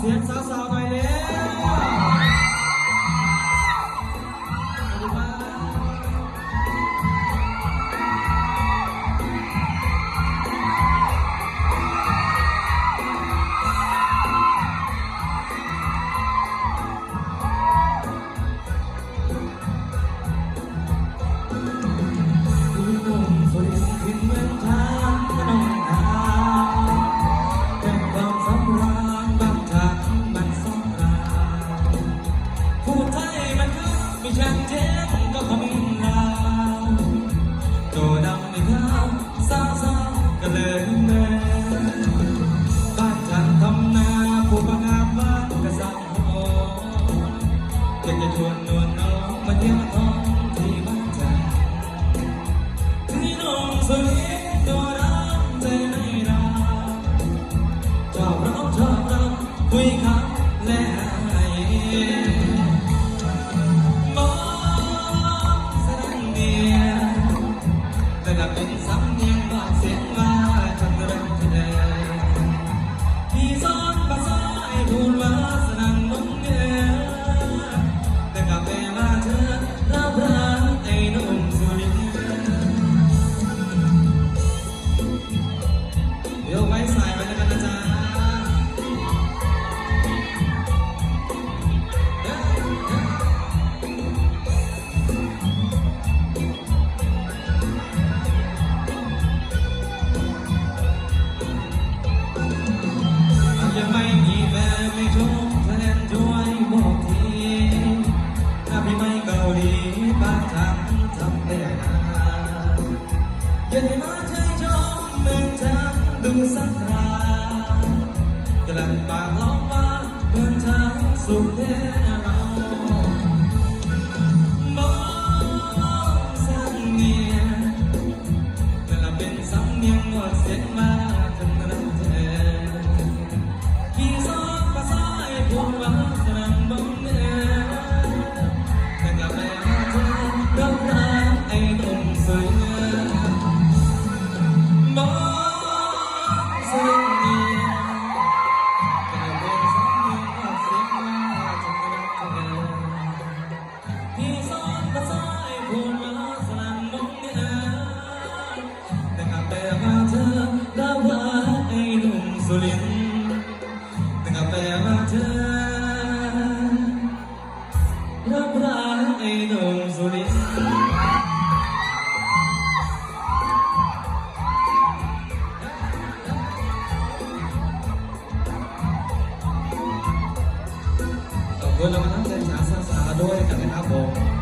先三十号 สำเนียงว่าเสียงว่าทำรังเธอ จะได้มาใช้ชมเมืงจันดูสัรากลับมาล้อมบ้าเมืองจัสุขแท้ ตัวนี้ขอบคุณเรามาทั้งใาสาสาด้วยกันนะครับผม